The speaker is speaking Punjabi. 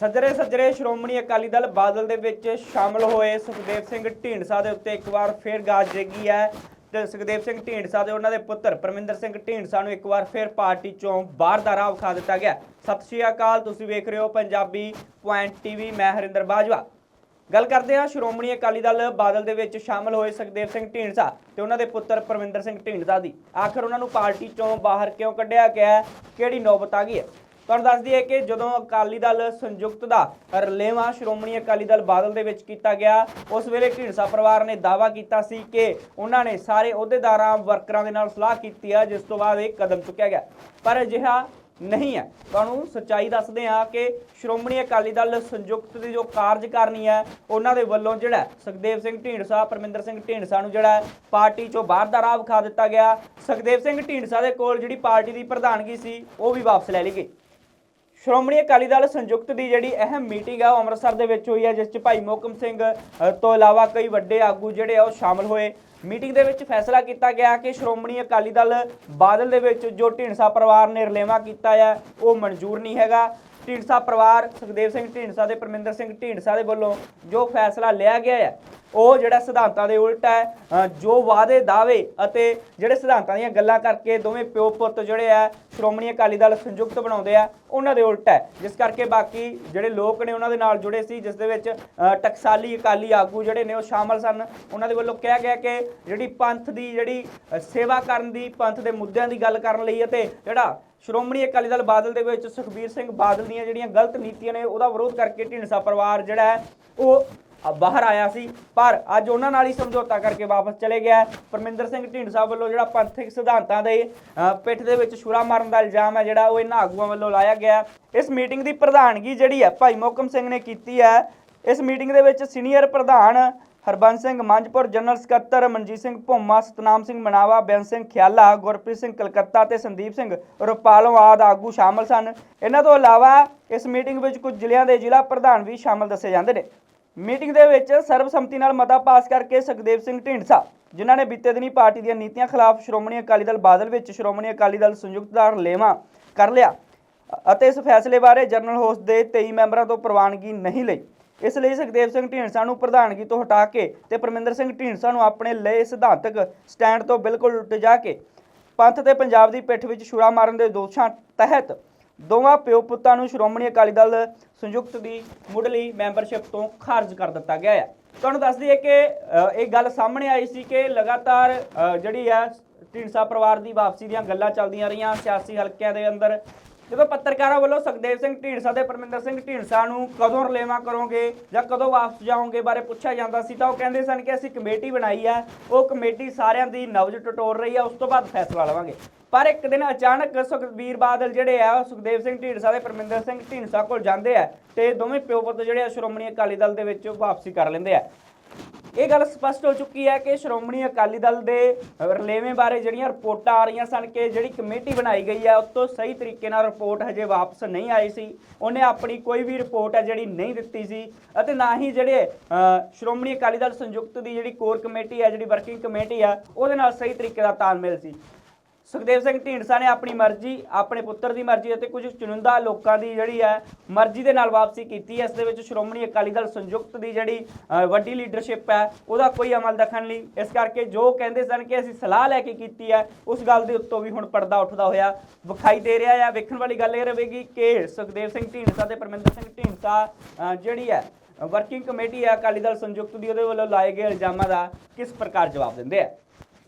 ਸੱਜਰੇ ਸੱਜਰੇ, ਸ਼੍ਰੋਮਣੀ ਅਕਾਲੀ ਦਲ ਬਾਦਲ ਦੇ ਵਿੱਚ ਸ਼ਾਮਲ ਹੋਏ। ਸੁਖਦੇਵ ਸਿੰਘ ਢੀਂਡਸਾ ਦੇ ਉੱਤੇ ਇੱਕ ਵਾਰ ਫੇਰ ਗਾਜ ਜਗੀ ਹੈ। ਤੇ ਸੁਖਦੇਵ ਸਿੰਘ ਢੀਂਡਸਾ ਦੇ ਉਹਨਾਂ ਦੇ ਪੁੱਤਰ ਪਰਮਿੰਦਰ ਸਿੰਘ ਢੀਂਡਸਾ ਨੂੰ ਇੱਕ ਵਾਰ ਫੇਰ ਪਾਰਟੀ ਚੋਂ ਬਾਹਰ ਦਾ ਰਾਹ ਵਿਖਾ ਦਿੱਤਾ ਗਿਆ। ਸਤਿ ਸ਼੍ਰੀ ਅਕਾਲ, ਤੁਸੀਂ ਵੇਖ ਰਹੇ ਹੋ ਪੰਜਾਬੀ ਪੁਆਇੰਟ ਟੀਵੀ, ਮੈਂ ਹਰਿੰਦਰ ਬਾਜਵਾ। ਗੱਲ ਕਰਦੇ ਹਾਂ ਸ਼੍ਰੋਮਣੀ ਅਕਾਲੀ ਦਲ ਬਾਦਲ ਦੇ ਵਿੱਚ ਸ਼ਾਮਲ ਹੋਏ ਸੁਖਦੇਵ ਸਿੰਘ ਢੀਂਡਸਾ ਤੇ ਉਹਨਾਂ ਦੇ ਪੁੱਤਰ ਪਰਮਿੰਦਰ ਸਿੰਘ ਢੀਂਡਸਾ ਦੀ। ਆਖਰ ਉਹਨਾਂ ਨੂੰ ਪਾਰਟੀ ਚੋਂ ਬਾਹਰ ਕਿਉਂ ਕੱਢਿਆ ਗਿਆ ਕਿਹੜੀ ਨੌਬਤ ਆ ਗਈ ਹੈ? ਤੁਹਾਨੂੰ ਦੱਸ ਦਈਏ ਕਿ ਜਦੋਂ ਅਕਾਲੀ ਦਲ ਸੰਯੁਕਤ ਦਾ ਰਲੇਵਾਂ ਸ਼੍ਰੋਮਣੀ ਅਕਾਲੀ ਦਲ ਬਾਦਲ ਦੇ ਵਿੱਚ ਕੀਤਾ ਗਿਆ, ਉਸ ਵੇਲੇ ਢੀਂਡਸਾ ਪਰਿਵਾਰ ਨੇ ਦਾਅਵਾ ਕੀਤਾ ਸੀ ਕਿ ਉਹਨਾਂ ਨੇ ਸਾਰੇ ਅਹੁਦੇਦਾਰਾਂ, ਵਰਕਰਾਂ ਦੇ ਨਾਲ ਸਲਾਹ ਕੀਤੀ ਹੈ ਜਿਸ ਤੋਂ ਬਾਅਦ ਇਹ ਕਦਮ ਚੁੱਕਿਆ ਗਿਆ। ਪਰ ਅਜਿਹਾ ਨਹੀਂ ਹੈ। ਤੁਹਾਨੂੰ ਸੱਚਾਈ ਦੱਸਦੇ ਹਾਂ ਕਿ ਸ਼੍ਰੋਮਣੀ ਅਕਾਲੀ ਦਲ ਸੰਯੁਕਤ ਦੀ ਜੋ ਕਾਰਜਕਾਰਨੀ ਹੈ, ਉਹਨਾਂ ਦੇ ਵੱਲੋਂ ਜਿਹੜਾ ਸੁਖਦੇਵ ਸਿੰਘ ਢੀਂਡਸਾ, ਪਰਮਿੰਦਰ ਸਿੰਘ ਢੀਂਡਸਾ ਨੂੰ ਜਿਹੜਾ ਪਾਰਟੀ ਚੋਂ ਬਾਹਰ ਦਾ ਰਾਹ ਵਿਖਾ ਦਿੱਤਾ ਗਿਆ। ਸੁਖਦੇਵ ਸਿੰਘ ਢੀਂਡਸਾ ਦੇ ਕੋਲ ਜਿਹੜੀ ਪਾਰਟੀ ਦੀ ਪ੍ਰਧਾਨਗੀ ਸੀ, ਉਹ ਵੀ ਵਾਪਸ ਲੈ ਲਈ ਗਈ। ਸ਼੍ਰੋਮਣੀ ਅਕਾਲੀ ਦਲ ਸੰਯੁਕਤ ਦੀ ਜਿਹੜੀ ਅਹਿਮ ਮੀਟਿੰਗ ਆ, ਉਹ ਅੰਮ੍ਰਿਤਸਰ ਦੇ ਵਿੱਚ ਹੋਈ ਹੈ ਜਿਸ 'ਚ ਭਾਈ ਮੋਕਮ ਸਿੰਘ ਤੋਂ ਇਲਾਵਾ ਕਈ ਵੱਡੇ ਆਗੂ ਜਿਹੜੇ ਆ, ਉਹ ਸ਼ਾਮਲ ਹੋਏ। ਮੀਟਿੰਗ ਦੇ ਵਿੱਚ ਫੈਸਲਾ ਕੀਤਾ ਗਿਆ ਕਿ ਸ਼੍ਰੋਮਣੀ ਅਕਾਲੀ ਦਲ ਬਾਦਲ ਦੇ ਵਿੱਚ ਜੋ ਢੀਂਡਸਾ ਪਰਿਵਾਰ ਨੇ ਰਲੇਵਾ ਕੀਤਾ ਹੈ ਉਹ ਮਨਜ਼ੂਰ ਨਹੀਂ ਹੈਗਾ। ਢੀਂਡਸਾ ਪਰਿਵਾਰ ਸੁਖਦੇਵ ਸਿੰਘ ਢੀਂਡਸਾ ਦੇ ਪਰਮਿੰਦਰ ਸਿੰਘ ਢੀਂਡਸਾ ਦੇ ਵੱਲੋਂ ਜੋ ਫੈਸਲਾ ਲਿਆ ਗਿਆ ਹੈ ਉਹ ਜਿਹੜਾ ਸਿਧਾਂਤਾਂ ਦੇ ਉਲਟ ਹੈ ਜੋ ਵਾਅਦੇ ਦਾਅਵੇ ਅਤੇ ਜਿਹੜੇ ਸਿਧਾਂਤਾਂ ਦੀਆਂ ਗੱਲਾਂ ਕਰਕੇ ਦੋਵੇਂ ਪਿਓ ਪੁੱਤ ਜਿਹੜੇ ਆ, ਸ਼੍ਰੋਮਣੀ ਅਕਾਲੀ ਦਲ ਸੰਯੁਕਤ ਬਣਾਉਂਦੇ ਆ, ਉਹਨਾਂ ਦੇ ਉਲਟ ਹੈ। ਜਿਸ ਕਰਕੇ ਬਾਕੀ ਜਿਹੜੇ ਲੋਕ ਨੇ ਉਹਨਾਂ ਦੇ ਨਾਲ ਜੁੜੇ ਸੀ, ਜਿਸ ਦੇ ਵਿੱਚ ਟਕਸਾਲੀ ਅਕਾਲੀ ਆਗੂ ਜਿਹੜੇ ਨੇ ਉਹ ਸ਼ਾਮਲ ਸਨ। ਉਹਨਾਂ ਦੇ ਵੱਲੋਂ ਕਿਹਾ ਗਿਆ ਕਿ ਜਿਹੜੀ ਪੰਥ ਦੀ ਜਿਹੜੀ ਸੇਵਾ ਕਰਨ ਦੀ, ਪੰਥ ਦੇ ਮੁੱਦਿਆਂ ਦੀ ਗੱਲ ਕਰਨ ਲਈ ਅਤੇ ਜਿਹੜਾ ਸ਼੍ਰੋਮਣੀ ਅਕਾਲੀ ਦਲ ਬਾਦਲ ਦੇ ਵਿੱਚ ਸੁਖਬੀਰ ਸਿੰਘ ਬਾਦਲ ਦੀਆਂ ਜਿਹੜੀਆਂ ਗਲਤ ਨੀਤੀਆਂ ਨੇ, ਉਹਦਾ ਵਿਰੋਧ ਕਰਕੇ ਢੀਂਡਸਾ ਪਰਿਵਾਰ ਜਿਹੜਾ ਹੈ, ਉਹ ਬਾਹਰ ਆਇਆ ਸੀ। ਪਰ ਅੱਜ ਉਹਨਾਂ ਨਾਲ ਹੀ ਸਮਝੌਤਾ ਕਰਕੇ ਵਾਪਸ ਚਲੇ ਗਿਆ ਪਰਮਿੰਦਰ ਸਿੰਘ ਢੀਂਡਸਾ ਵੱਲੋਂ ਜਿਹੜਾ ਪੰਥਕ ਸਿਧਾਂਤਾਂ ਦੇ ਪਿੱਠ ਦੇ ਵਿੱਚ ਛੁਰਾ ਮਾਰਨ ਦਾ ਇਲਜ਼ਾਮ ਹੈ, ਜਿਹੜਾ ਉਹ ਇਹਨਾਂ ਆਗੂਆਂ ਵੱਲੋਂ ਲਾਇਆ ਗਿਆ ਇਸ ਮੀਟਿੰਗ ਦੀ ਪ੍ਰਧਾਨਗੀ ਜਿਹੜੀ ਹੈ, ਭਾਈ ਮੋਕਮ ਸਿੰਘ ਨੇ ਕੀਤੀ ਹੈ। ਇਸ ਮੀਟਿੰਗ ਦੇ ਵਿੱਚ ਸੀਨੀਅਰ ਪ੍ਰਧਾਨ ਹਰਬੰਸ ਸਿੰਘ ਮੰਝਪੁਰ, ਜਨਰਲ ਸਕੱਤਰ ਮਨਜੀਤ ਸਿੰਘ ਭੁੰਮਾ, ਸਤਨਾਮ ਸਿੰਘ ਮਨਾਵਾ ਬੈਨ ਸਿੰਘ ਖਿਆਲਾ, ਗੁਰਪ੍ਰੀਤ ਸਿੰਘ ਕਲਕੱਤਾ ਤੇ ਸੰਦੀਪ ਸਿੰਘ ਰੁਪਾਲੋਂ ਆਦਿ ਆਗੂ ਸ਼ਾਮਲ ਸਨ। ਇਹਨਾਂ ਤੋਂ ਇਲਾਵਾ ਇਸ ਮੀਟਿੰਗ ਵਿੱਚ ਕੁਝ ਜ਼ਿਲ੍ਹਿਆਂ ਦੇ ਜ਼ਿਲ੍ਹਾ ਪ੍ਰਧਾਨ ਵੀ ਸ਼ਾਮਲ ਦੱਸੇ ਜਾਂਦੇ ਨੇ। ਮੀਟਿੰਗ ਦੇ ਵਿੱਚ ਸਰਬਸੰਮਤੀ ਨਾਲ ਮਤਾ ਪਾਸ ਕਰਕੇ ਸੁਖਦੇਵ ਸਿੰਘ ਢੀਂਡਸਾ ਜਿਨ੍ਹਾਂ ਨੇ ਬੀਤੇ ਦਿਨੀ ਪਾਰਟੀ ਦੀਆਂ ਨੀਤੀਆਂ ਖਿਲਾਫ ਸ਼੍ਰੋਮਣੀ ਅਕਾਲੀ ਦਲ ਬਾਦਲ ਵਿੱਚ ਸ਼੍ਰੋਮਣੀ ਅਕਾਲੀ ਦਲ ਸੰਯੁਕਤ ਦਾ ਰਲੇਵਾਂ ਕਰ ਲਿਆ ਅਤੇ ਇਸ ਫੈਸਲੇ ਬਾਰੇ ਜਨਰਲ ਹੋਸਟ ਦੇ 23 ਮੈਂਬਰਾਂ ਤੋਂ ਪ੍ਰਵਾਨਗੀ ਨਹੀਂ ਲਈ। ਇਸ ਲਈ ਸੁਖਦੇਵ ਸਿੰਘ ਢੀਂਡਸਾ ਨੂੰ ਪ੍ਰਧਾਨਗੀ ਤੋਂ ਹਟਾ ਕੇ ਤੇ ਪਰਮਿੰਦਰ ਸਿੰਘ ਢੀਂਡਸਾ ਨੂੰ ਆਪਣੇ ਲਏ ਸਿਧਾਂਤਕ ਸਟੈਂਡ ਤੋਂ ਬਿਲਕੁਲ ਉਲਟ ਜਾ ਕੇ ਪੰਥ ਤੇ ਪੰਜਾਬ ਦੀ ਪਿੱਠ ਵਿੱਚ ਛੁਰਾ ਮਾਰਨ ਦੇ ਦੋਸ਼ਾਂ ਤਹਿਤ ਦੋਵਾਂ ਪਿਓ ਪੁੱਤਾਂ ਨੂੰ ਸ਼੍ਰੋਮਣੀ ਅਕਾਲੀ ਦਲ ਸੰਯੁਕਤ ਦੀ ਮੁੱਢਲੀ ਮੈਂਬਰਸ਼ਿਪ ਤੋਂ ਖਾਰਜ ਕਰ ਦਿੱਤਾ ਗਿਆ ਹੈ ਤੁਹਾਨੂੰ ਦੱਸ ਦਈਏ ਕਿ ਇਹ ਗੱਲ ਸਾਹਮਣੇ ਆਈ ਸੀ ਕਿ ਲਗਾਤਾਰ ਜਿਹੜੀ ਹੈ ਢੀਂਡਸਾ ਪਰਿਵਾਰ ਦੀ ਵਾਪਸੀ ਦੀਆਂ ਗੱਲਾਂ ਚੱਲਦੀਆਂ ਰਹੀਆਂ, ਸਿਆਸੀ ਹਲਕਿਆਂ ਦੇ ਅੰਦਰ। ਜਦੋਂ ਪੱਤਰਕਾਰਾਂ ਵੱਲੋਂ ਸੁਖਦੇਵ ਸਿੰਘ ਢੀਂਡਸਾ ਤੇ ਪਰਮਿੰਦਰ ਸਿੰਘ ਢੀਂਡਸਾ ਨੂੰ ਕਦੋਂ ਰਲੇਵਾਂ ਕਰੋਗੇ ਜਾਂ ਕਦੋਂ ਵਾਪਸ ਜਾਓਗੇ ਬਾਰੇ ਪੁੱਛਿਆ ਜਾਂਦਾ ਸੀ ਤਾਂ ਉਹ ਕਹਿੰਦੇ ਸਨ ਕਿ ਅਸੀਂ ਕਮੇਟੀ ਬਣਾਈ ਹੈ ਉਹ ਕਮੇਟੀ ਸਾਰਿਆਂ ਦੀ ਨਬਜ਼ ਟਟੋਰ ਰਹੀ ਹੈ ਉਸ ਤੋਂ ਬਾਅਦ ਫੈਸਲਾ ਲਵਾਂਗੇ। ਪਰ ਇੱਕ ਦਿਨ ਅਚਾਨਕ ਸੁਖਬੀਰ ਬਾਦਲ ਜਿਹੜੇ ਆ, ਉਹ ਸੁਖਦੇਵ ਸਿੰਘ ਢੀਂਡਸਾ ਤੇ ਪਰਮਿੰਦਰ ਸਿੰਘ ਢੀਂਡਸਾ ਕੋਲ ਜਾਂਦੇ ਆ ਤੇ ਦੋਵੇਂ ਪਿਓ ਪੁੱਤ ਜਿਹੜੇ ਆ, ਸ਼੍ਰੋਮਣੀ ਅਕਾਲੀ ਦਲ ਦੇ ਵਿੱਚ ਵਾਪਸੀ ਕਰ ਲੈਂਦੇ ਆ। ਇਹ ਗੱਲ ਸਪਸ਼ਟ ਹੋ ਚੁੱਕੀ ਹੈ ਕਿ ਸ਼੍ਰੋਮਣੀ ਅਕਾਲੀ ਦਲ ਦੇ ਰਲੇਵੇਂ ਬਾਰੇ ਜਿਹੜੀਆਂ ਰਿਪੋਰਟਾਂ ਆ ਰਹੀਆਂ ਸਨ ਕਿ ਜਿਹੜੀ ਕਮੇਟੀ ਬਣਾਈ ਗਈ ਹੈ ਉਸ ਤੋਂ ਸਹੀ ਤਰੀਕੇ ਨਾਲ ਰਿਪੋਰਟ ਹਜੇ ਵਾਪਸ ਨਹੀਂ ਆਈ ਸੀ। ਉਹਨੇ ਆਪਣੀ ਕੋਈ ਵੀ ਰਿਪੋਰਟ ਹੈ ਜਿਹੜੀ ਨਹੀਂ ਦਿੱਤੀ ਸੀ ਅਤੇ ਨਾ ਹੀ ਜਿਹੜੇ ਸ਼੍ਰੋਮਣੀ ਅਕਾਲੀ ਦਲ ਸੰਯੁਕਤ ਦੀ ਜਿਹੜੀ ਕੋਰ ਕਮੇਟੀ ਹੈ, ਜਿਹੜੀ ਵਰਕਿੰਗ ਕਮੇਟੀ ਹੈ ਉਹਦੇ ਨਾਲ ਸਹੀ ਤਰੀਕੇ ਦਾ ਤਾਲਮੇਲ ਸੀ। ਸੁਖਦੇਵ ਸਿੰਘ ਢੀਂਡਸਾ ਨੇ ਆਪਣੀ ਮਰਜ਼ੀ, ਆਪਣੇ ਪੁੱਤਰ ਦੀ ਮਰਜ਼ੀ ਅਤੇ ਕੁਝ ਚੁਣਿੰਦਾ ਲੋਕਾਂ ਦੀ ਜਿਹੜੀ ਹੈ, ਮਰਜ਼ੀ ਦੇ ਨਾਲ ਵਾਪਸੀ ਕੀਤੀ ਹੈ। ਇਸ ਦੇ ਵਿੱਚ ਸ਼੍ਰੋਮਣੀ ਅਕਾਲੀ ਦਲ ਸੰਯੁਕਤ ਦੀ ਜਿਹੜੀ ਵੱਡੀ ਲੀਡਰਸ਼ਿਪ ਹੈ, ਉਹਦਾ ਕੋਈ ਅਮਲ ਦਖਲ ਨਹੀਂ ਇਸ ਕਰਕੇ ਜੋ ਕਹਿੰਦੇ ਸਨ ਕਿ ਅਸੀਂ ਸਲਾਹ ਲੈ ਕੇ ਕੀਤੀ ਹੈ, ਉਸ ਗੱਲ ਦੇ ਉੱਤੋਂ ਵੀ ਹੁਣ ਪਰਦਾ ਉੱਠਦਾ ਹੋਇਆ ਵਿਖਾਈ ਦੇ ਰਿਹਾ ਹੈ। ਵੇਖਣ ਵਾਲੀ ਗੱਲ ਇਹ ਰਹੇਗੀ ਕਿ ਸੁਖਦੇਵ ਸਿੰਘ ਢੀਂਡਸਾ ਤੇ ਪਰਮਿੰਦਰ ਸਿੰਘ ਢੀਂਡਸਾ ਜਿਹੜੀ ਹੈ ਵਰਕਿੰਗ ਕਮੇਟੀ ਹੈ ਅਕਾਲੀ ਦਲ ਸੰਯੁਕਤ ਦੀ, ਉਹਦੇ ਵੱਲੋਂ ਲਾਏ ਗਏ ਇਲਜ਼ਾਮਾਂ ਦਾ ਕਿਸ ਪ੍ਰਕਾਰ ਜਵਾਬ ਦਿੰਦੇ ਆ?